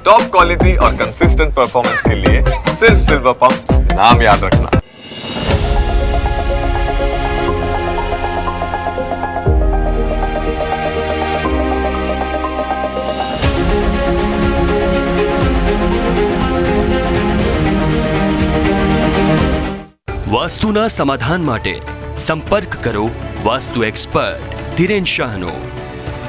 Top quality और consistent performance के लिए सिर्फ सिल्वर पंप नाम याद रखना વાસ્તુના સમાધાન માટે સંપર્ક કરો વાસ્તુ એક્સપર્ટ ધીરેન શાહનો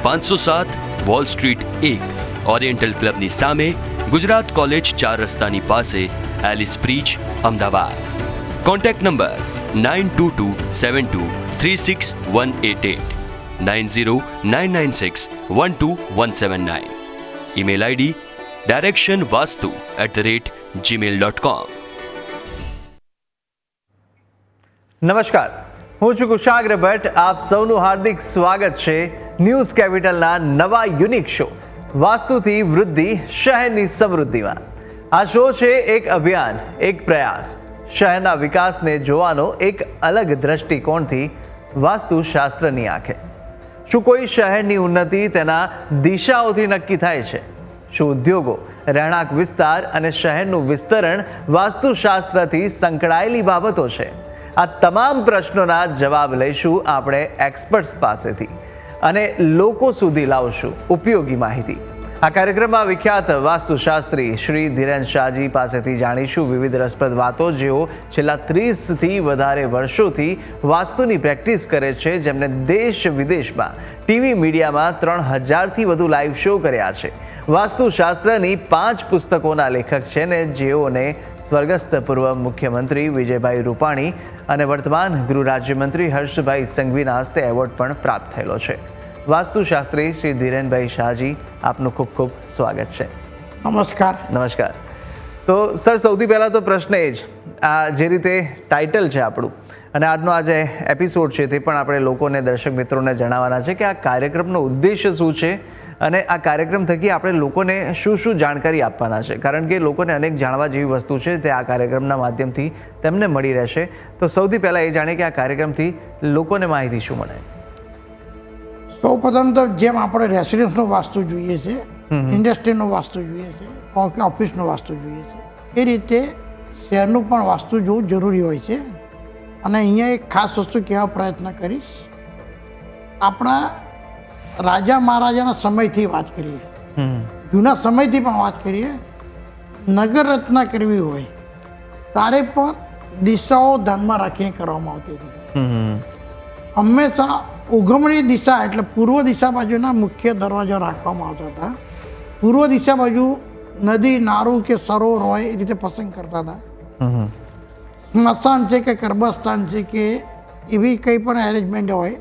પાંચસો સાત વોલ સ્ટ્રીટ એક ઓરિએન્ટલ ક્લબની સામે ગુજરાત કોલેજ ચાર રસ્તાની પાસે Ellis bridge Ahmedabad contact number nine two two seven two three six one eight eight nine zero nine nine six one two one seven nine email ID direction vastu at the rate Gmail dot com નમસ્કાર હું છું કુશાગ્ર ભટ્ટ આપ સૌનું હાર્દિક સ્વાગત છે news કેપિટલના નવા unique show વાસ્તુથી વૃદ્ધિ, શહેરની સમૃદ્ધિમાં. આ શો છે એક અભિયાન, એક પ્રયાસ. શહેરના વિકાસને જોવાનો એક અલગ દ્રષ્ટિકોણથી વાસ્તુશાસ્ત્રની આંખે. શું કોઈ શહેરની ઉન્નતિ તેના દિશાઓથી નક્કી થાય છે? શું ઉદ્યોગો, રહેણાંક વિસ્તાર અને શહેરનું વિસ્તરણ વાસ્તુશાસ્ત્રથી સંકળાયેલી બાબતો છે? આ તમામ પ્રશ્નોના જવાબ લઈશું આપણે એક્સપર્ટ્સ પાસેથી. અને લોકો સુધી લાવશું ઉપયોગી માહિતી. આ કાર્યક્રમમાં વિખ્યાત વાસ્તુશાસ્ત્રી શ્રી ધીરેન શાહજી પાસેથી જાણીશું વિવિધ રસપ્રદ વાતો જેઓ છેલ્લા ત્રીસથી વધારે વર્ષોથી વાસ્તુની પ્રેક્ટિસ કરે છે, જેમને દેશ વિદેશમાં ટીવી મીડિયામાં ત્રણ હજારથી વધુ લાઈવ શો કર્યા છે. વાસ્તુશાસ્ત્રની પાંચ પુસ્તકોના લેખક છે ને જેઓને સ્વર્ગસ્થ પૂર્વ મુખ્યમંત્રી વિજયભાઈ રૂપાણી અને વર્તમાન ગૃહ રાજ્યમંત્રી હર્ષભાઈ સંઘવીના હસ્તે એવોર્ડ પણ પ્રાપ્ત થયેલો છે. વાસ્તુશાસ્ત્રી શ્રી ધીરેનભાઈ શાહજી આપનું ખૂબ ખૂબ સ્વાગત છે. નમસ્કાર. નમસ્કાર. તો સર સૌથી પહેલાં તો પ્રશ્ન એ જ આ જે રીતે ટાઇટલ છે આપણું અને આજનો આ જે એપિસોડ છે તે પણ આપણે લોકોને દર્શક મિત્રોને જણાવવાના છે કે આ કાર્યક્રમનો ઉદ્દેશ્ય શું છે અને આ કાર્યક્રમ થકી આપણે લોકોને શું શું જાણકારી આપવાના છે? કારણ કે લોકોને અનેક જાણવા જેવી વસ્તુ છે તે આ કાર્યક્રમના માધ્યમથી તેમને મળી રહેશે. તો સૌથી પહેલાં એ જાણે કે આ કાર્યક્રમથી લોકોને માહિતી શું મળે? સૌ પ્રથમ તો જેમ આપણે રેસિડેન્સનું વાસ્તુ જોઈએ છે ઇન્ડસ્ટ્રીનો વાસ્તુ જોઈએ છે કે ઓફિસનો વાસ્તુ જોઈએ છે એ રીતે શહેરનું પણ વાસ્તુ જોવું જરૂરી હોય છે. અને અહીંયા એક ખાસ વસ્તુ કહેવા પ્રયત્ન કરીશ. આપણા રાજા મહારાજાના સમયથી વાત કરીએ. જૂના સમયથી પણ વાત કરીએ. નગર રચના કરવી હોય તારે પણ દિશાઓ ધ્યાનમાં રાખીને કરવામાં આવતી હતી. હંમેશા ઉગમણી દિશા એટલે પૂર્વ દિશા બાજુના મુખ્ય દરવાજા રાખવામાં આવતા હતા. પૂર્વ દિશા બાજુ નદી નારું કે સરોવર હોય એ રીતે પસંદ કરતા હતા. સ્મશાન છે કે કર્મસ્થાન છે કે એવી કંઈ પણ એરેન્જમેન્ટ હોય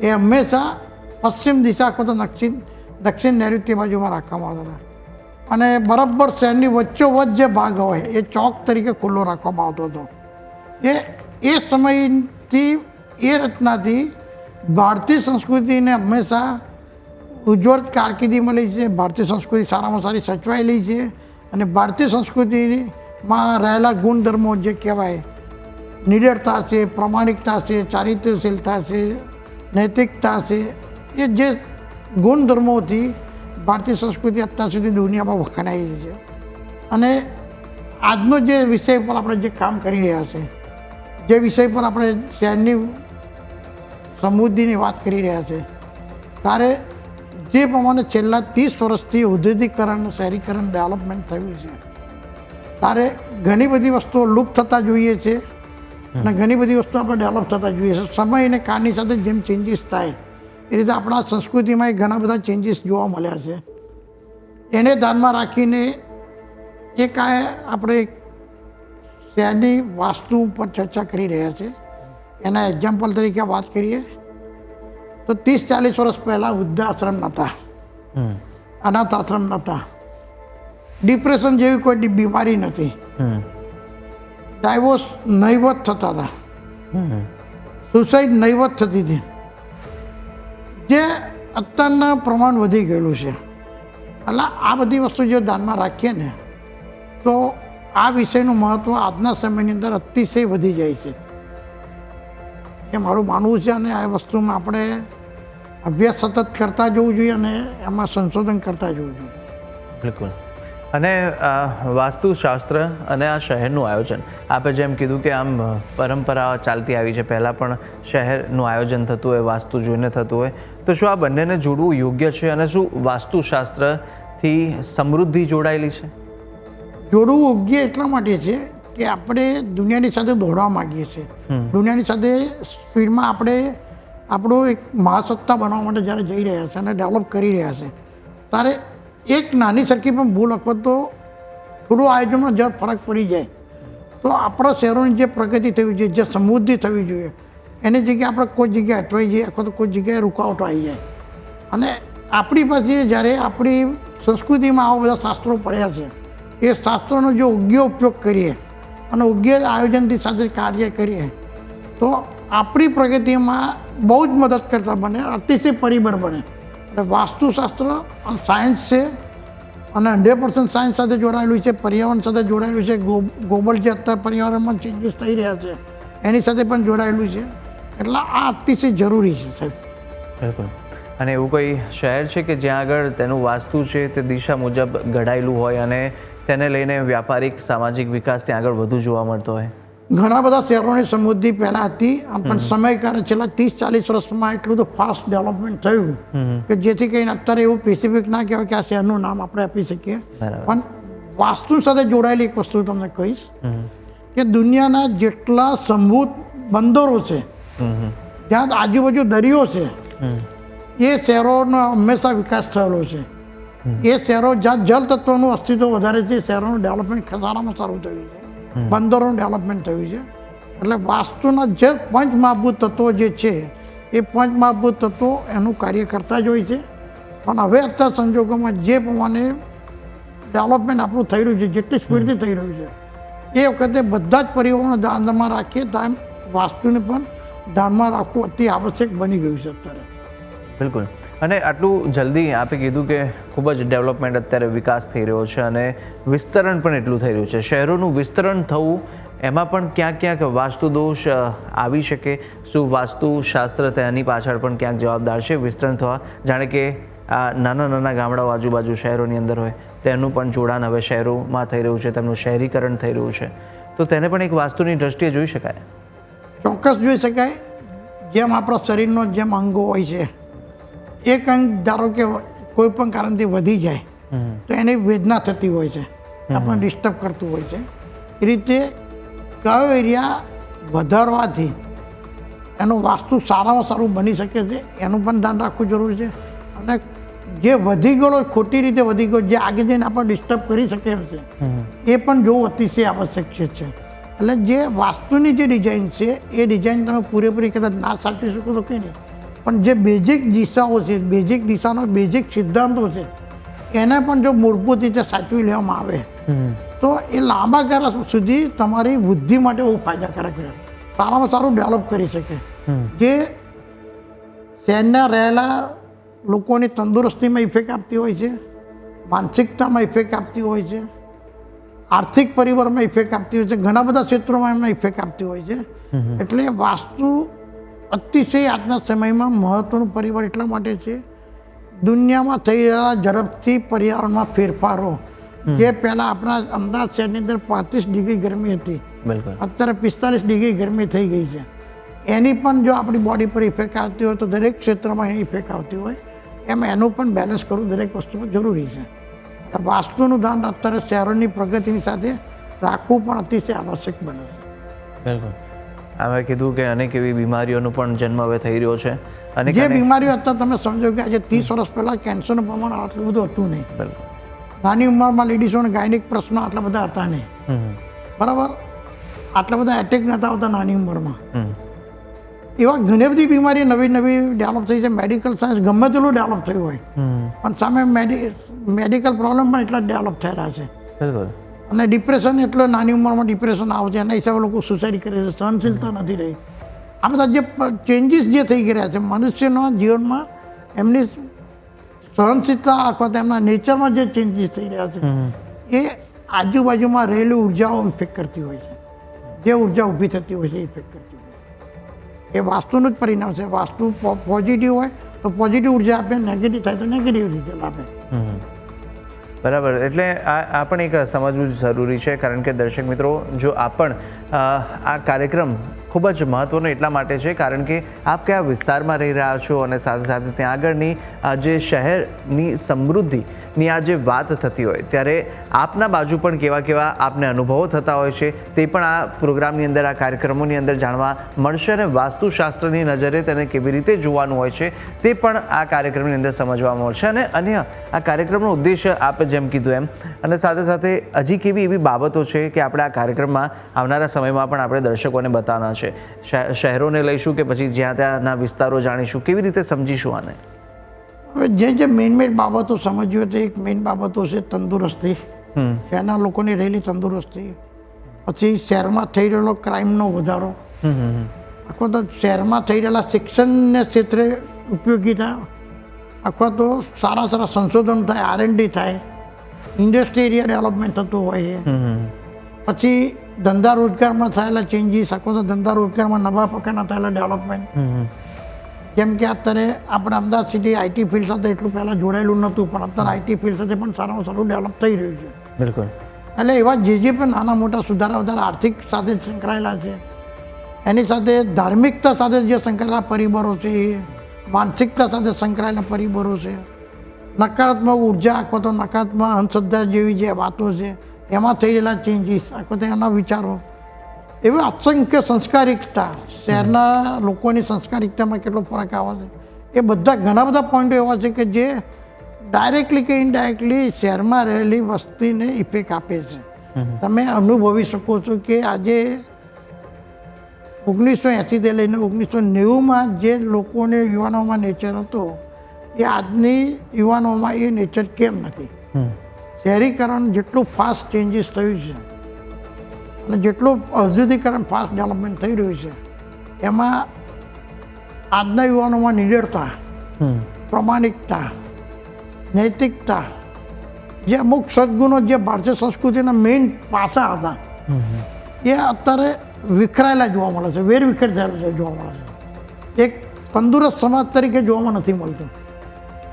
એ હંમેશા પશ્ચિમ દિશા અથવા તો દક્ષિણ દક્ષિણ નૈઋત્ય બાજુમાં રાખવામાં આવતા હતા. અને બરાબર શહેરની વચ્ચોવચ્ચ જે ભાગ હોય, એ ચોક તરીકે ખુલ્લો રાખવામાં આવતો હતો. એ એ સમયથી, એ રચનાથી ભારતીય સંસ્કૃતિને હંમેશા ઉજ્જવળ કારકિર્દી મળી છે, ભારતીય સંસ્કૃતિ સારામાં સારી સચવાયેલી છે અને ભારતીય સંસ્કૃતિમાં રહેલા ગુણધર્મો જે કહેવાય, નિડરતા છે, પ્રમાણિકતા છે, ચારિત્ર્યશીલતા છે, નૈતિકતા છે એ જે ગુણધર્મોથી ભારતીય સંસ્કૃતિ અત્યાર સુધી દુનિયામાં વખણાયેલી છે. અને આજનો જે વિષય પર આપણે જે કામ કરી રહ્યા છે જે વિષય પર આપણે શહેરની સમૃદ્ધિની વાત કરી રહ્યા છે ત્યારે જે પ્રમાણે છેલ્લા ત્રીસ વર્ષથી ઔદ્યોગિકરણ શહેરીકરણ ડેવલપમેન્ટ થયું છે ત્યારે ઘણી બધી વસ્તુઓ લુપ્ત થતા જોઈએ છે અને ઘણી બધી વસ્તુઓ આપણે ડેવલપ થતા જોઈએ છે. સમય અને કાળની સાથે જેમ ચેન્જીસ થાય એ રીતે આપણા સંસ્કૃતિમાં ઘણા બધા ચેન્જીસ જોવા મળ્યા છે. એને ધ્યાનમાં રાખીને એ કાંઈ આપણે શહેરની વાસ્તુ ઉપર ચર્ચા કરી રહ્યા છે. એના એક્ઝામ્પલ તરીકે વાત કરીએ તો ત્રીસ ચાલીસ વર્ષ પહેલાં વૃદ્ધાશ્રમ નહોતા અનાથ આશ્રમ નહોતા ડિપ્રેશન જેવી કોઈ બીમારી નથી ડાયવોર્સ નહીવત થતા હતા. સુસાઇડ નહીવત થતી હતી. જે અત્યારના પ્રમાણ વધી ગયેલું છે. એટલે આ બધી વસ્તુ જો ધ્યાનમાં રાખીએ ને, તો આ વિષયનું મહત્ત્વ આજના સમયની અંદર અતિશય વધી જાય છે. એ મારું માનવું છે અને આ વસ્તુમાં આપણે અભ્યાસ સતત કરતા જવું જોઈએ અને એમાં સંશોધન કરતા જવું જોઈએ. બિલકુલ. અને આ વાસ્તુશાસ્ત્ર અને આ શહેરનું આયોજન. આપે જેમ કીધું કે આમ પરંપરા ચાલતી આવી છે. પહેલાં પણ શહેરનું આયોજન થતું હોય વાસ્તુ જોઈને થતું હોય. તો શું આ બંનેને જોડવું યોગ્ય છે અને શું વાસ્તુશાસ્ત્રથી સમૃદ્ધિ જોડાયેલી છે? જોડવું યોગ્ય એટલા માટે છે કે આપણે દુનિયાની સાથે દોડવા માગીએ છીએ. દુનિયાની સાથે સ્પીડમાં આપણે આપણો એક મહાસત્તા બનવા માટે જ્યારે જઈ રહ્યા છે અને ડેવલપ કરી રહ્યા છે ત્યારે એક નાની સરખી પણ ભૂલ અથવા તો થોડું આયોજનમાં જરા ફરક પડી જાય. તો આપણા શહેરોની જે પ્રગતિ થવી જોઈએ, જે સમૃદ્ધિ થવી જોઈએ, એની જગ્યાએ આપણે કોઈ જગ્યાએ અટવાઈ જઈએ અથવા તો કોઈ જગ્યાએ રૂકાવટો આવી જાય. અને આપણી પાસે જ્યારે આપણી સંસ્કૃતિમાં આવા બધા શાસ્ત્રો પડ્યા છે, એ શાસ્ત્રોનો જો યોગ્ય ઉપયોગ કરીએ અને યોગ્ય આયોજનથી સાથે કાર્ય કરીએ, તો આપણી પ્રગતિમાં બહુ જ મદદ કરતા બને, અતિશય પરિબળ બને. વાસ્તુશાસ્ત્ર સાયન્સ છે અને હંડ્રેડ પર્સન્ટ સાયન્સ સાથે જોડાયેલું છે, પર્યાવરણ સાથે જોડાયેલું છે ગ્લોબલ જે અત્યારે પર્યાવરણમાં ચેન્જીસ થઈ રહ્યા છે, એની સાથે પણ જોડાયેલું છે. એટલે આ અતિશય જરૂરી છે, સાહેબ. બિલકુલ. અને એવું કોઈ શહેર છે કે જ્યાં આગળ તેનું વાસ્તુ છે તે દિશા મુજબ ઘડાયેલું હોય અને તેને લઈને વ્યાપારિક, સામાજિક વિકાસ ત્યાં આગળ વધુ જોવા મળતો હોય? ઘણા બધા શહેરોની સમૃદ્ધિ પહેલાં હતી આમ પણ સમયકાળે છેલ્લા ત્રીસ ચાલીસ વર્ષમાં એટલું બધું ફાસ્ટ ડેવલપમેન્ટ થયું કે જેથી કરીને અત્યારે એવું સ્પેસિફિક ના કહેવાય કે આ શહેરનું નામ આપણે આપી શકીએ. પણ વાસ્તુ સાથે જોડાયેલી એક વસ્તુ તમને કહીશ કે દુનિયાના જેટલા સંભૂત બંદરો છે જ્યાં આજુબાજુ દરિયો છે એ શહેરોનો હંમેશા વિકાસ થયેલો છે. એ શહેરો જ્યાં જલ તત્વનું અસ્તિત્વ વધારે છે એ શહેરોનું ડેવલપમેન્ટ સારામાં સારું થયું છે. બંદરોનું ડેવલપમેન્ટ થયું છે. એટલે વાસ્તુના જે પંચમહાભૂત તત્વો જે છે એ પંચમહાભૂત તત્વો એનું કાર્ય કરતા જ હોય છે. પણ હવે અત્યાર સંજોગોમાં જે પ્રમાણે ડેવલપમેન્ટ આપણું થઈ રહ્યું છે જેટલી સ્પીડથી થઈ રહ્યું છે એ વખતે બધા જ પરિવારોને ધ્યાનમાં રાખીએ તો વાસ્તુને પણ ધ્યાનમાં રાખવું અતિ આવશ્યક બની ગયું છે અત્યારે. બિલકુલ. અને આટલું જલ્દી આપે કીધું કે ખૂબ જ ડેવલપમેન્ટ અત્યારે વિકાસ થઈ રહ્યો છે અને વિસ્તરણ પણ એટલું થઈ રહ્યું છે. શહેરોનું વિસ્તરણ થવું, એમાં પણ ક્યાંક ક્યાંક વાસ્તુ દોષ આવી શકે. શું વાસ્તુશાસ્ત્ર તેની પાછળ પણ ક્યાંક જવાબદાર છે વિસ્તરણ થવા? જાણે કે આ નાના નાના ગામડાઓ આજુબાજુ શહેરોની અંદર હોય, તેનું પણ જોડાણ હવે શહેરોમાં થઈ રહ્યું છે, તેમનું શહેરીકરણ થઈ રહ્યું છે. તો તેને પણ એક વાસ્તુની દ્રષ્ટિએ જોઈ શકાય? ચોક્કસ જોઈ શકાય. જેમ આપણા શરીરનો જેમ અંગો હોય છે. એક અંગ ધારો કે કોઈ પણ કારણથી વધી જાય તો એને વેદના થતી હોય છે આપણને ડિસ્ટર્બ કરતું હોય છે. એ રીતે કયો એરિયા વધારવાથી એનું વાસ્તુ સારામાં સારું બની શકે છે એનું પણ ધ્યાન રાખવું જરૂરી છે. અને જે વધી ગયેલો ખોટી રીતે વધી ગયો જે આગે જઈને આપણને ડિસ્ટર્બ કરી શકે એમ છે એ પણ જોવું અતિશય આવશ્યક છે. એટલે જે વાસ્તુની જે ડિઝાઇન છે એ ડિઝાઇન તમે પૂરેપૂરી કદાચ ના સાચવી શકો તો કંઈ નહીં. પણ જે બેઝિક દિશાઓ છે બેઝિક દિશાનો બેઝિક સિદ્ધાંતો છે એને પણ જો મૂળભૂત રીતે સાચવી લેવામાં આવે તો એ લાંબા ગાળા સુધી તમારી વૃદ્ધિ માટે બહુ ફાયદાકારક છે. સારામાં સારું ડેવલપ કરી શકે. જે શહેરના રહેલા લોકોની તંદુરસ્તીમાં ઇફેક્ટ આપતી હોય છે માનસિકતામાં ઇફેક્ટ આપતી હોય છે આર્થિક પરિવારમાં ઇફેક્ટ આપતી હોય છે ઘણા બધા ક્ષેત્રોમાં એમને ઇફેક્ટ આપતી હોય છે. એટલે વાસ્તુ અતિશય આજના સમયમાં મહત્વનું પરિબળ એટલા માટે છે દુનિયામાં થઈ રહેલા ઝડપથી પર્યાવરણમાં ફેરફારો. જે પહેલાં આપણા અમદાવાદ શહેરની અંદર પાંત્રીસ ડિગ્રી ગરમી હતી. બિલકુલ. અત્યારે પિસ્તાલીસ ડિગ્રી ગરમી થઈ ગઈ છે. એની પણ જો આપણી બોડી પર ઇફેક્ટ આવતી હોય તો દરેક ક્ષેત્રમાં એની ઇફેક્ટ આવતી હોય. એમ એનું પણ બેલેન્સ કરવું દરેક વસ્તુમાં જરૂરી છે. વાસ્તુનું ધ્યાન અત્યારે શહેરોની પ્રગતિની સાથે રાખવું પણ અતિશય આવશ્યક બને છે. બિલકુલ. અમે કીધું કે અનેક એવી બીમારીઓનો પણ જન્મ હવે થઈ રહ્યો છે. અને જે બીમારીઓ અત્યારે તમે સમજો કે આજે ત્રીસ વર્ષ પહેલાં કેન્સરનું પ્રમાણ આટલું બધું હતું નહીં. બિલકુલ નાની ઉંમરમાં લેડીઝોને ગાયનિક પ્રશ્નો આટલા બધા હતા નહીં. બરાબર? આટલા બધા એટેક નહોતા આવતા નાની ઉંમરમાં. હમ. એવા ઘણી બધી બીમારી નવી નવી ડેવલપ થઈ છે. મેડિકલ સાયન્સ ગમે તેટલું ડેવલપ થયું હોય. પણ સામે મેડિ મેડિકલ પ્રોબ્લેમ પણ એટલા ડેવલપ થયેલા છે. બિલકુલ અને ડિપ્રેશન એટલે નાની ઉંમરમાં ડિપ્રેશન આવે છે. એના હિસાબે લોકો સુસાઇડ કરે છે. સહનશીલતા નથી રહી. આ બધા જે ચેન્જીસ જે થઈ ગયા છે મનુષ્યના જીવનમાં એમની સહનશીલતા અથવા તો એમના નેચરમાં જે ચેન્જીસ થઈ રહ્યા છે એ આજુબાજુમાં રહેલી ઉર્જાઓ ઇફેક્ટ કરતી હોય છે. જે ઊર્જા ઊભી થતી હોય છે ઇફેક્ટ કરતી હોય છે. એ વાસ્તુનું જ પરિણામ છે. વાસ્તુ પોઝિટિવ હોય તો પોઝિટિવ ઊર્જા આપે નેગેટિવ થાય તો નેગેટિવ રીતે આપે બરાબર. એટલે આ આ પણ એક સમજવું જરૂરી છે કારણ કે દર્શક મિત્રો, જો આ પણ આ કાર્યક્રમ ખૂબ જ મહત્ત્વનો એટલા માટે છે, કારણ કે આપ કયા વિસ્તારમાં રહી રહ્યા છો અને સાથે સાથે ત્યાં આગળની જે શહેરની સમૃદ્ધિની આ જે વાત થતી હોય, ત્યારે આપના બાજુ પણ કેવા કેવા આપને અનુભવો થતા હોય છે, તે પણ આ પ્રોગ્રામની અંદર, આ કાર્યક્રમોની અંદર જાણવા મળશે અને વાસ્તુશાસ્ત્રની નજરે તેને કેવી રીતે જોવાનું હોય છે, તે પણ આ કાર્યક્રમની અંદર સમજવા મળશે અને અન્ય આ કાર્યક્રમનો ઉદ્દેશ્ય આપે જેમ કીધું એમ, અને સાથે સાથે હજી કેવી એવી બાબતો છે કે આપણે આ કાર્યક્રમમાં આવનારા સમયમાં પણ આપણે દર્શકોને બતાવવાના છે. શહે- શહેરોને લઈશું કે પછી જ્યાં ત્યાંના વિસ્તારો જાણીશું? કેવી રીતે સમજીશું આને? હવે જે જે મેઇન મેઇન બાબતો સમજવી હોય તો એક મેઇન બાબતો છે તંદુરસ્તી. શહેરના લોકોની રહેલી તંદુરસ્તી. પછી શહેરમાં થઈ રહેલો ક્રાઇમનો વધારો. આખો તો શહેરમાં થઈ રહેલા શિક્ષણને ક્ષેત્રે ઉપયોગીતા અથવા તો સારા સારા સંશોધન થાય આરએનડી થાય. ઇન્ડસ્ટ્રી એરિયા ડેવલપમેન્ટ થતું હોય છે. પછી ધંધા રોજગારમાં થયેલા ચેન્જીસ આખો તો ધંધા રોજગારમાં નવા પ્રકારના થયેલા ડેવલપમેન્ટ કેમ કે અત્યારે આપણે અમદાવાદ સિટી આઈટી ફિલ્ડ સાથે એટલું પહેલાં જોડાયેલું નહોતું પણ અત્યારે આઈટી ફિલ્ડ સાથે પણ સારામાં સારું ડેવલપ થઈ રહ્યું છે. બિલકુલ. એટલે એવા જે જે પણ નાના મોટા સુધારા વધારા આર્થિક સાથે સંકળાયેલા છે એની સાથે ધાર્મિકતા સાથે જે સંકળાયેલા પરિબળો છે એ માનસિકતા સાથે સંકળાયેલા પરિબળો છે નકારાત્મક ઊર્જા આખો તો નકારાત્મક અંધશ્રદ્ધા જેવી જે વાતો છે એમાં થઈ રહેલા ચેન્જીસ આખો તો એના વિચારો. એવી અસંખ્ય સંસ્કારિકતા શહેરના લોકોની સંસ્કારિકતામાં કેટલો ફરક આવે છે. એ બધા ઘણા બધા પોઈન્ટો એવા છે કે જે ડાયરેક્ટલી કે ઇનડાયરેક્ટલી શહેરમાં રહેલી વસ્તીને ઇફેક્ટ આપે છે. તમે અનુભવી શકો છો કે આજે ઓગણીસો એંસીથી લઈને ઓગણીસો નેવુંમાં જે લોકોને યુવાનોમાં નેચર હતો એ આજની યુવાનોમાં એ નેચર કેમ નથી? શહેરીકરણ જેટલું ફાસ્ટ ચેન્જીસ થયું છે અને જેટલું ઔદ્યોગિકરણ ફાસ્ટ ડેવલપમેન્ટ થઈ રહ્યું છે એમાં આજના યુવાનોમાં નિડરતા પ્રમાણિકતા નૈતિકતા જે અમુક સદગુણો જે ભારતીય સંસ્કૃતિના મેઇન પાસા હતા એ અત્યારે વિખરાયેલા જોવા મળે છે વેર વિખેર થયેલા જોવા મળે છે. એક તંદુરસ્ત સમાજ તરીકે જોવામાં નથી મળતું.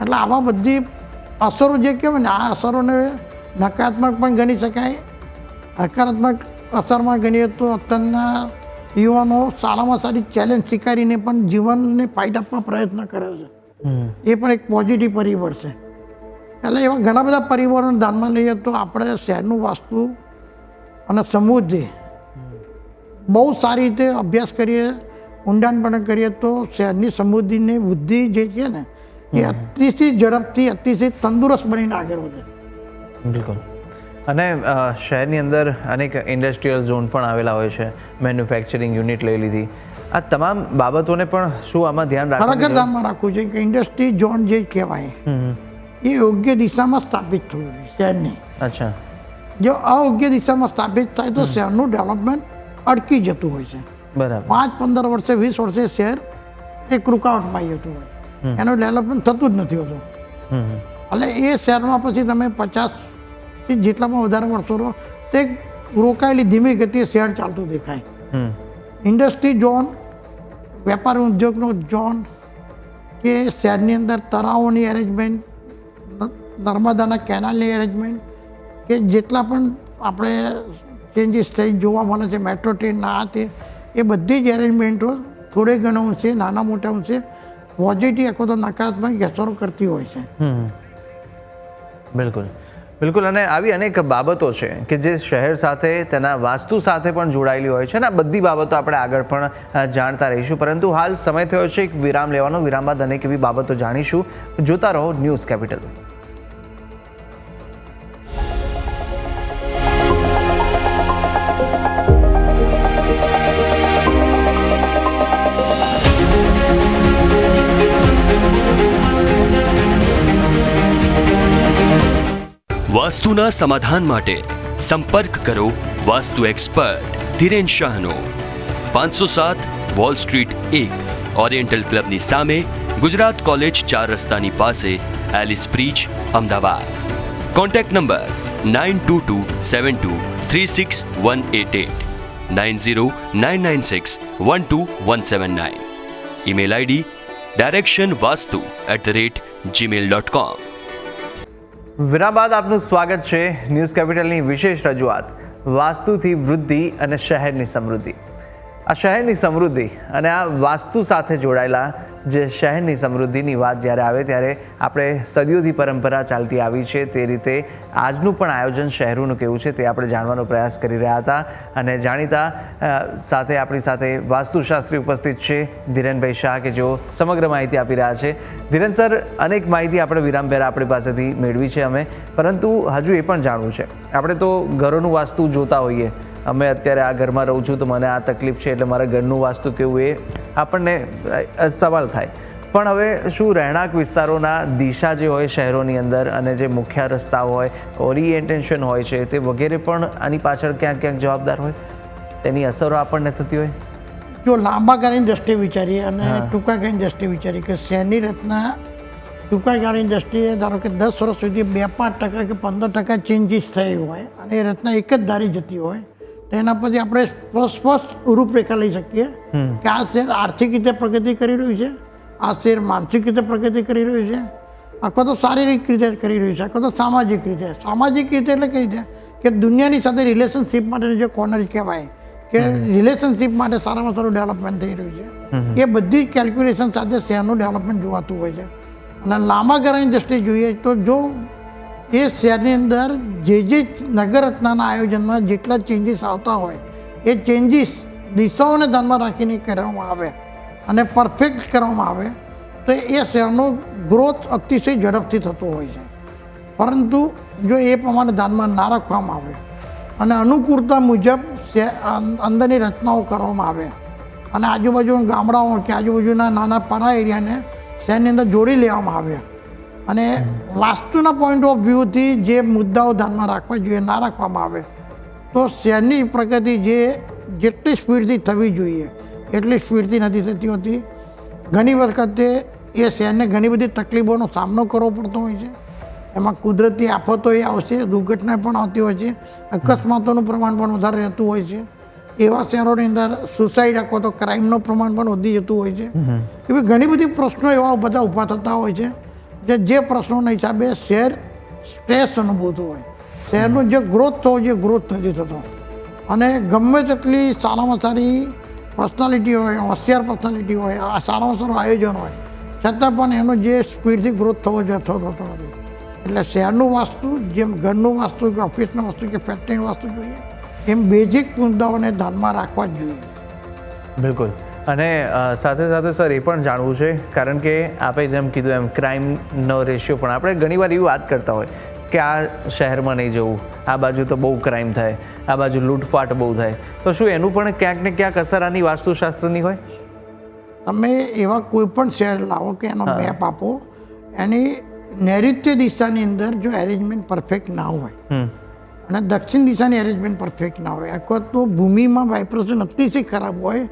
એટલે આવા બધી અસરો જે કહેવાય ને આ અસરોને નકારાત્મક પણ ગણી શકાય. હકારાત્મક અસરમાં ગણીએ તો અત્યારના યુવાનો સારામાં સારી ચેલેન્જ સ્વીકારીને પણ જીવનને ફાઇટ આપવા પ્રયત્ન કરે છે. એ પણ એક પોઝિટિવ પરિબળ છે. એટલે એવા ઘણા બધા પરિબળોને ધ્યાનમાં લઈએ તો આપણે શહેરનું વાસ્તુ અને સમૃદ્ધિ બહુ સારી રીતે અભ્યાસ કરીએ ઊંડાણપણે કરીએ તો શહેરની સમૃદ્ધિની વૃદ્ધિ જે છે ને એ અતિશય ઝડપથી અતિશય તંદુરસ્ત બનીને આગળ વધે. બિલકુલ. અને શહેરની અંદર અનેક ઇન્ડસ્ટ્રીયલ ઝોન પણ આવેલા હોય છે. મેન્યુફેક્ચરિંગ યુનિટ લઈ લીધી. આ તમામ બાબતોને પણ શું આમાં ધ્યાન રાખવું ધ્યાનમાં રાખવું જોઈએ કે ઇન્ડસ્ટ્રી ઝોન જે કહેવાય એ યોગ્ય દિશામાં સ્થાપિત થવું જોઈએ શહેરની. અચ્છા. જો અયોગ્ય દિશામાં સ્થાપિત થાય તો શહેરનું ડેવલપમેન્ટ અટકી જતું હોય છે. બરાબર. પાંચ પંદર વર્ષે વીસ વર્ષે શહેર એક રૂકાવટમાં જતું હોય એનું ડેવલપમેન્ટ થતું જ નથી હોતું. એટલે એ શહેરમાં પછી તમે પચાસથી જેટલામાં વધારે વર્ષો રહો તે રોકાયેલી ધીમી ગતિએ શહેર ચાલતું દેખાય. ઇન્ડસ્ટ્રી ઝોન વેપાર ઉદ્યોગનો ઝોન કે શહેરની અંદર તળાવોની એરેન્જમેન્ટ નર્મદાના કેનાલની એરેન્જમેન્ટ કે જેટલા પણ આપણે ચેન્જીસ થઈ જોવા મળે છે મેટ્રો ટ્રેનના આ તે એ બધી જ એરેન્જમેન્ટો થોડે ઘણો અંશે નાના મોટા અંશે પોઝિટિવ અથવા તો નકારાત્મક અસરો કરતી હોય છે. બિલકુલ. બિલકુલ, અને આવી અનેક બાબતો છે કે જે શહેર સાથે, તેના વાસ્તુ સાથે પણ જોડાયેલી હોય છે, અને આ બધી બાબતો આપણે આગળ પણ જાણતા રહીશું. પરંતુ હાલ સમય થયો છે, એક વિરામ લેવાનો. વિરામ બાદ અનેક એવી બાબતો જાણીશું. જોતા રહો ન્યૂઝ કેપિટલ. વાસ્તુના સમાધાન માટે સંપર્ક કરો વાસ્તુ એક્સપર્ટ ધીરેન શાહનો પાંચસો સાત વોલ સ્ટ્રીટ એક ઓરિએન્ટલ ક્લબની સામે ગુજરાત કોલેજ ચાર રસ્તાની પાસે Ellis bridge Ahmedabad contact number nine two two seven two three six one eight eight nine zero nine nine six one two one seven nine email ID direction vastu at the rate Gmail dot com વિરામ બાદ આપનું સ્વાગત છે. News કેપિટલની વિશેષ રજૂઆત. વાસ્તુથી વૃદ્ધિ અને શહેરની સમૃદ્ધિ. આ શહેરની સમૃદ્ધિ અને આ વાસ્તુ સાથે જોડાયેલા જે શહેરની સમૃદ્ધિની વાત જ્યારે આવે ત્યારે આપણે સદીઓથી પરંપરા ચાલતી આવી છે તે રીતે આજનું પણ આયોજન શહેરોનું કેવું છે તે આપણે જાણવાનો પ્રયાસ કરી રહ્યા હતા અને જાણીતા સાથે આપણી સાથે વાસ્તુશાસ્ત્રી ઉપસ્થિત છે ધીરેનભાઈ શાહ કે જેઓ સમગ્ર માહિતી આપી રહ્યા છે. ધીરેન સર, અનેક માહિતી આપણે વિરામ પહેલા આપણી પાસેથી મેળવી છે અમે, પરંતુ હજુ એ પણ જાણવું છે. આપણે તો ઘરોનું વાસ્તુ જોતા હોઈએ. અમે અત્યારે આ ઘરમાં રહું છું તો મને આ તકલીફ છે એટલે મારા ઘરનું વાસ્તુ કેવું એ આપણને સવાલ થાય. પણ હવે શું રહેણાંક વિસ્તારોના દિશા જે હોય શહેરોની અંદર અને જે મુખ્ય રસ્તા હોય ઓરિએન્ટેશન હોય છે તે વગેરે પણ આની પાછળ ક્યાંક ક્યાંક જવાબદાર હોય? તેની અસરો આપણને થતી હોય? જો લાંબા ગાળાની દ્રષ્ટિએ વિચારીએ અને ટૂંકા ગાળાની દ્રષ્ટિએ વિચારીએ કે શહેરની રચના ટૂંકા ગાળાની દ્રષ્ટિએ ધારો કે દસ વર્ષ સુધી બે પાંચ ટકા કે પંદર ટકા ચેન્જીસ થઈ હોય અને એ રચના એક જ ધારી જતી હોય તો એના પછી આપણે સ્પષ્ટ રૂપરેખા લઈ શકીએ કે આ શેર આર્થિક રીતે પ્રગતિ કરી રહ્યું છે આ શેર માનસિક રીતે પ્રગતિ કરી રહ્યું છે અથવા તો શારીરિક રીતે કરી રહ્યું છે અથવા તો સામાજિક રીતે. સામાજિક રીતે એટલે કઈ રીતે? કે દુનિયાની સાથે રિલેશનશિપ માટેની જે કોર્નર કહેવાય કે રિલેશનશિપ માટે સારામાં સારું ડેવલપમેન્ટ થઈ રહ્યું છે. એ બધી જ કેલ્ક્યુલેશન સાથે શેરનું ડેવલપમેન્ટ જોવાતું હોય છે. અને લાંબા ગાળાની દ્રષ્ટિએ જોઈએ તો જો એ શહેરની અંદર જે જે નગરરત્નાના આયોજનમાં જેટલા ચેન્જીસ આવતા હોય, એ ચેન્જીસ દિશાઓને ધ્યાનમાં રાખીને કરવામાં આવે અને પરફેક્ટ કરવામાં આવે, તો એ શહેરનો ગ્રોથ અતિશય ઝડપથી થતો હોય છે. પરંતુ જો એ પ્રમાણે ધ્યાનમાં ના રાખવામાં આવે અને અનુકૂળતા મુજબ અંદરની રચનાઓ કરવામાં આવે અને આજુબાજુ ગામડાઓ કે આજુબાજુના નાના પરા એરિયાને શહેરની અંદર જોડી લેવામાં આવે અને વાસ્તુના પોઈન્ટ ઓફ વ્યૂથી જે મુદ્દાઓ ધ્યાનમાં રાખવા જોઈએ ના રાખવામાં આવે તો શહેરની પ્રગતિ જે જેટલી સ્પીડથી થવી જોઈએ એટલી સ્પીડથી નથી થતી હોતી. ઘણી વખતે એ શહેરને ઘણી બધી તકલીફોનો સામનો કરવો પડતો હોય છે. એમાં કુદરતી આફતો એ આવશે દુર્ઘટના પણ આવતી હોય છે અકસ્માતોનું પ્રમાણ પણ વધારે રહેતું હોય છે. એવા શહેરોની અંદર સુસાઇડ અથવા તો ક્રાઇમનું પ્રમાણ પણ વધી જતું હોય છે. એવી ઘણી બધી પ્રશ્નો એવા બધા ઊભા થતા હોય છે. જે જે પ્રશ્નોના હિસાબે શહેર સ્ટ્રેસ અનુભવતું હોય. શહેરનો જે ગ્રોથ થવો જે ગ્રોથ નથી થતો. અને ગમે તેટલી સારામાં સારી પર્સનાલિટી હોય, હોશિયાર પર્સનાલિટી હોય, આ સારામાં સારું આયોજન હોય, છતાં પણ એનો જે સ્પીડથી ગ્રોથ થવો જોઈએ, થતો થતો નથી. એટલે શહેરનું વાસ્તુ, જેમ ઘરનું વાસ્તુ કે ઓફિસનું વાસ્તુ કે ફેક્ટરીનું વાસ્તુ જોઈએ, એમ બેઝિક મુદ્દાઓને ધ્યાનમાં રાખવા જ જોઈએ. બિલકુલ. અને સાથે સાથે સર એ પણ જાણવું છે કારણ કે આપણે જેમ કીધું એમ ક્રાઇમનો રેશિયો પણ આપણે ઘણીવાર એવી વાત કરતા હોય કે આ શહેરમાં નહીં જવું આ બાજુ તો બહુ ક્રાઇમ થાય આ બાજુ લૂંટફાટ બહુ થાય. તો શું એનું પણ ક્યાંક ને ક્યાંક અસર આની વાસ્તુશાસ્ત્રની હોય? તમે એવા કોઈ પણ શહેર લાવો કે એનો મેપ આપો એની નૈઋત્ય દિશાની અંદર જો એરેન્જમેન્ટ પરફેક્ટ ના હોય અને દક્ષિણ દિશાની એરેન્જમેન્ટ પરફેક્ટ ના હોય અથવા તો ભૂમિમાં વાઇબ્રેશન અતિશય ખરાબ હોય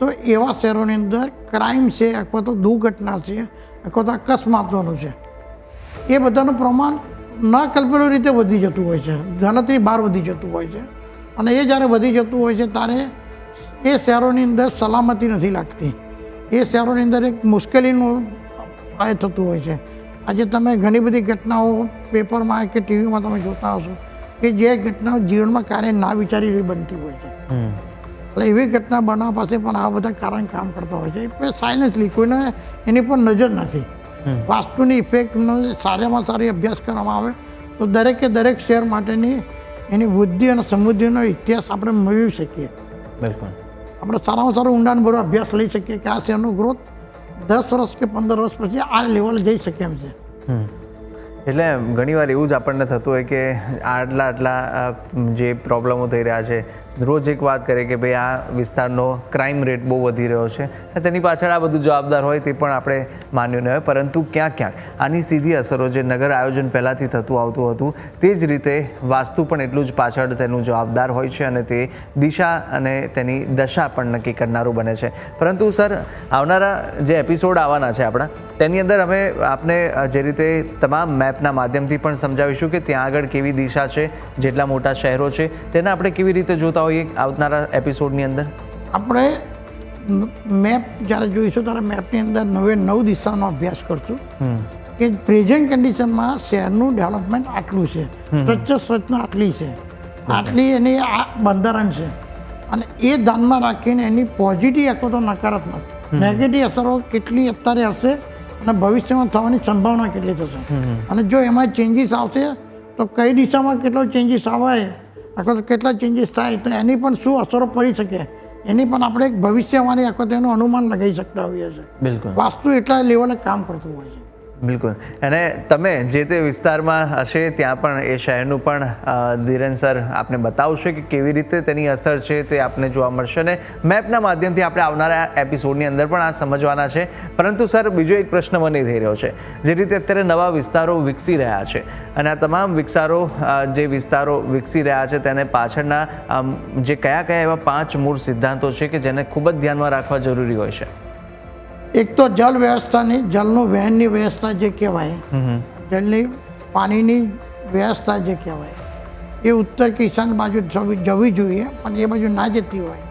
તો એવા શહેરોની અંદર ક્રાઇમ છે, અથવા તો દુર્ઘટના છે, અથવા તો અકસ્માતોનું છે. એ બધાનું પ્રમાણ ન કલ્પેલું રીતે વધી જતું હોય છે. ગણતરી બહાર વધી જતું હોય છે. અને એ જ્યારે વધી જતું હોય છે, ત્યારે એ શહેરોની અંદર સલામતી નથી લાગતી. એ શહેરોની અંદર એક મુશ્કેલીનું એ થતું હોય છે. આજે તમે ઘણી બધી ઘટનાઓ પેપરમાં કે ટીવીમાં તમે જોતા હશો કે જે ઘટનાઓ જીવનમાં ક્યારેય ના વિચારી બનતી હોય છે. એટલે એવી ઘટના બનાવવા પાસે પણ આ બધા કારણ કામ કરતા હોય છે. એ સાયન્સલી કોઈને એની પર નજર નથી. વાસ્તુની ઇફેક્ટનો સારામાં સારી અભ્યાસ કરવામાં આવે તો દરેકે દરેક શહેર માટેની એની બુદ્ધિ અને સમૃદ્ધિનો ઇતિહાસ આપણે મેળવી શકીએ. બિલકુલ. આપણે સારામાં સારો ઊંડાણભરો અભ્યાસ લઈ શકીએ કે આ શહેરનો ગ્રોથ દસ વર્ષ કે પંદર વર્ષ પછી આ લેવલ જઈ શકે એમ છે. એટલે ઘણીવાર એવું જ આપણને થતું હોય કે આટલા આટલા જે પ્રોબ્લેમો થઈ રહ્યા છે, રોજ એક વાત કરે કે ભાઈ આ વિસ્તારનો ક્રાઇમ રેટ બહુ વધી રહ્યો છે, અને તેની પાછળ આ બધું જવાબદાર હોય તે પણ આપણે માન્યું ન હોય. પરંતુ ક્યાંક ક્યાંક આની સીધી અસરો જે નગર આયોજન પહેલાંથી થતું આવતું હતું, તે જ રીતે વાસ્તુ પણ એટલું જ પાછળ તેનું જવાબદાર હોય છે અને તે દિશા અને તેની દશા પણ નક્કી કરનારું બને છે. પરંતુ સર, આવનારા જે એપિસોડ આવવાના છે આપણા, તેની અંદર અમે આપને જે રીતે તમામ મેપના માધ્યમથી પણ સમજાવીશું કે ત્યાં આગળ કેવી દિશા છે જેટલા મોટા શહેરો છે તેને આપણે કેવી રીતે જોતા હોઈએ આવનારા એપિસોડની અંદર? આપણે મેપ જ્યારે જોઈશું ત્યારે મેપની અંદર નવે નવ દિશાનો અભ્યાસ કરશું. કે પ્રેઝન્ટ કન્ડિશનમાં શહેરનું ડેવલપમેન્ટ આટલું છે સ્વચ્છ સ્વચ્છના આટલી છે. આટલી એની આ બંધારણ છે. અને એ ધ્યાનમાં રાખીને એની પોઝિટિવ અથવા તો નકારાત્મક. નેગેટિવ અસરો કેટલી અત્યારે હશે અને ભવિષ્યમાં થવાની સંભાવના કેટલી થશે? અને જો એમાં ચેન્જીસ આવશે તો કઈ દિશામાં કેટલો ચેન્જીસ આવે અથવા તો કેટલા ચેન્જીસ થાય? તો એની પણ શું અસરો પડી શકે? એની પણ આપણે એક ભવિષ્યવાણી અથવા તેનું અનુમાન લગાવી શકતા હોઈએ છીએ. બિલકુલ. વાસ્તુ એટલા લેવલે કામ કરતું હોય છે. બિલકુલ. અને તમે જે તે વિસ્તારમાં હશે, ત્યાં પણ એ શહેરનું પણ ધીરેન સર આપને બતાવશે કે કેવી રીતે તેની અસર છે તે આપને જોવા મળશે. અને મેપના માધ્યમથી આપણે આવનારા એપિસોડની અંદર પણ આ સમજવાના છે. પરંતુ સર, બીજો એક પ્રશ્ન મને થઈ રહ્યો છે. જે રીતે અત્યારે નવા વિસ્તારો વિકસી રહ્યા છે. અને આ તમામ વિસ્તારો જે વિસ્તારો વિકસી રહ્યા છે, તેને પાછળના જે કયા કયા એવા પાંચ મૂળ સિદ્ધાંતો છે કે જેને ખૂબ જ ધ્યાનમાં રાખવા જરૂરી હોય છે? એક તો જલ વ્યવસ્થાની જલનું વહેણની વ્યવસ્થા જે કહેવાય જલની પાણીની વ્યવસ્થા જે કહેવાય એ ઉત્તર કે ઈશાન બાજુ જવી જોઈએ પણ એ બાજુ ના જતી હોય.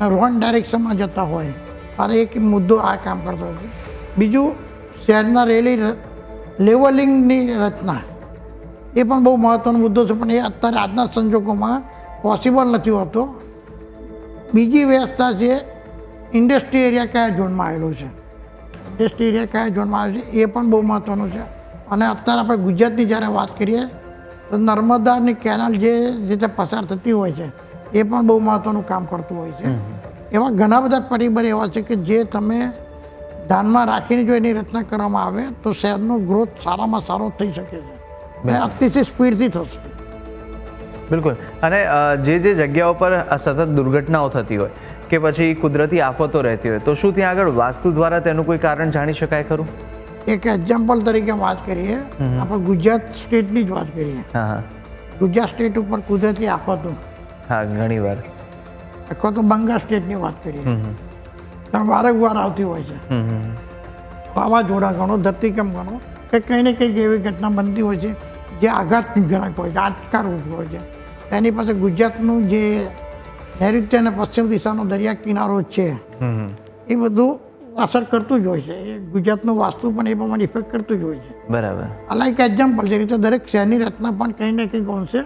રોંગ ડાયરેક્શનમાં જતા હોય ત્યારે એક મુદ્દો આ કામ કરતો હતો. બીજું શહેરના રેલી લેવલિંગની રચના એ પણ બહુ મહત્ત્વનો મુદ્દો છે પણ એ અત્યારે આજના સંજોગોમાં પોસિબલ નથી હોતો. બીજી વ્યવસ્થા છે ઇન્ડસ્ટ્રી એરિયા કયા ઝોનમાં આવેલું છે? ઇન્ડસ્ટ્રી એરિયા કયા ઝોનમાં આવેલું છે? એ પણ બહુ મહત્ત્વનું છે. અને અત્યારે આપણે ગુજરાતની જ્યારે વાત કરીએ તો નર્મદાની કેનાલ જે રીતે પસાર થતી હોય છે એ પણ બહુ મહત્ત્વનું કામ કરતું હોય છે. એવા ઘણા બધા પરિબળ એવા છે કે જે તમે ધ્યાનમાં રાખીને જો એની રચના કરવામાં આવે તો શહેરનો ગ્રોથ સારામાં સારો થઈ શકે છે. અતિશય સ્પીડથી થશે. બિલકુલ. અને જે જે જગ્યાઓ પર સતત દુર્ઘટનાઓ થતી હોય કે પછી કુદરતી આફતો રહેતી હોય તો શું ત્યાં આગળ વાસ્તુ દ્વારા તેનું કોઈ કારણ જાણી શકાય ખરું? એક એક્ઝામ્પલ તરીકે વાત કરીએ આપણે ગુજરાત સ્ટેટની જ વાત કરીએ. હા હા. ગુજરાત સ્ટેટ ઉપર કુદરતી આફતો. હા ઘણી વાર. અથવા તો બંગાળ સ્ટેટની વાત કરીએ. ત્યાં વારંવાર આવતી હોય છે. વાવાઝોડા ગણો ધરતીકંપ ગણો કે કંઈ ને કંઈક એવી ઘટના બનતી હોય છે જે આઘાતજનક હોય છે આંચકારૂપ હોય છે. તેની પાસે ગુજરાતનું જે નૈઋત્ય અને પશ્ચિમ દિશાનો દરિયા કિનારો છે. એ બધું અસર કરતું જ હોય છે. એ ગુજરાતનું વાસ્તુ પણ એ પ્રમાણે ઇફેક્ટ કરતું જ હોય છે. બરાબર. લાઈક એક્ઝામ્પલ જે રીતે દરેક શહેરની રચના પણ કંઈ ને કંઈક અંશે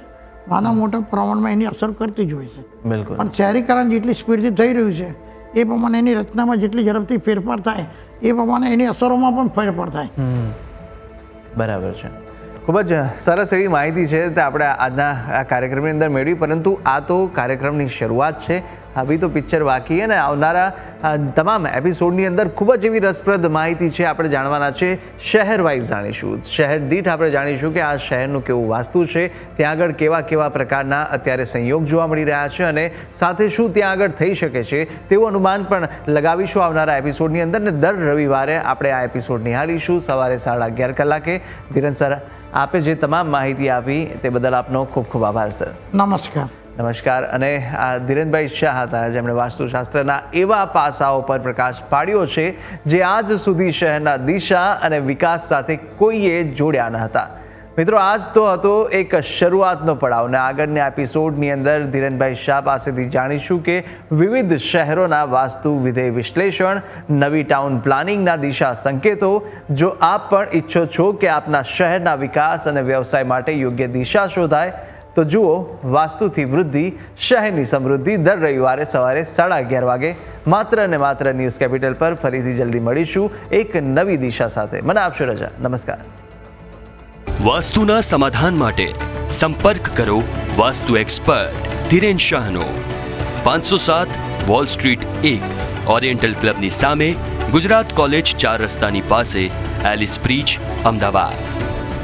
નાના મોટા પ્રમાણમાં એની અસર કરતી જ હોય છે. બિલકુલ. પણ શહેરીકરણ જેટલી સ્પીડથી થઈ રહ્યું છે એ પ્રમાણે એની રચનામાં જેટલી ઝડપથી ફેરફાર થાય એ પ્રમાણે એની અસરોમાં પણ ફેરફાર થાય. બરાબર છે. ખૂબ જ સરસ એવી માહિતી છે તે આપણે આજના આ કાર્યક્રમની અંદર મેળવી, પરંતુ આ તો કાર્યક્રમની શરૂઆત છે. આવી તો પિક્ચર બાકી અને આવનારા તમામ એપિસોડની અંદર ખૂબ જ એવી રસપ્રદ માહિતી છે આપણે જાણવાના છે. શહેર વાઇઝ જાણીશું. શહેર દીઠ આપણે જાણીશું કે આ શહેરનું કેવું વાસ્તુ છે. ત્યાં આગળ કેવા કેવા પ્રકારના અત્યારે સંયોગ જોવા મળી રહ્યા છે અને સાથે શું ત્યાં આગળ થઈ શકે છે તેવું અનુમાન પણ લગાવીશું આવનારા એપિસોડની અંદર ને દર રવિવારે આપણે આ એપિસોડ નિહાળીશું. સવારે સાડા અગિયાર કલાકે. ધીરન સર આપે જે તમામ માહિતી આપી તે બદલ આપનો ખૂબ ખૂબ આભાર સર. નમસ્કાર. નમસ્કાર. અને આ ધીરેનભાઈ શાહ હતા જેમણે વાસ્તુશાસ્ત્રના એવા પાસાઓ પર પ્રકાશ પાડ્યો છે જે આજ સુધી શહેરના દિશા અને વિકાસ સાથે કોઈએ જોડ્યા ન હતા. મિત્રો, આજ તો હતો એક શરૂઆતનો પડાવ અને આગળના એપિસોડની અંદર ધીરેનભાઈ શાહ પાસેથી જાણીશું કે વિવિધ શહેરોના વાસ્તુ વિધેય વિશ્લેષણ, નવી ટાઉન પ્લાનિંગના દિશા સંકેતો, જો આપ પણ ઈચ્છો છો કે આપના શહેરના વિકાસ અને વ્યવસાય માટે યોગ્ય દિશા શોધાય, તો જુઓ, વાસ્તુથી વૃદ્ધિ, શહેરની સમૃદ્ધિ દર રવિવારે સવારે સાડા અગિયાર વાગે. માત્ર ને માત્ર ન્યૂઝ કેપિટલ પર ફરીથી જલ્દી મળીશું એક નવી દિશા સાથે. મને આપશો, રજા. નમસ્કાર. વાસ્તુના સમાધાન માટે સંપર્ક કરો વાસ્તુ એક્સપર્ટ ધીરેન શાહનો પાંચસો સાત વોલ સ્ટ્રીટ એક ઓરિએન્ટલ ક્લબની સામે ગુજરાત કોલેજ ચાર રસ્તાની પાસે Ellis bridge Ahmedabad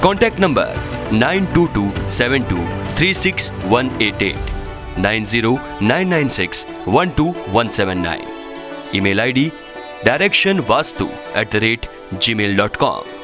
contact number nine two two seven two three six one eight eight nine zero nine nine six one two one seven nine email ID direction vastu at the rate Gmail dot com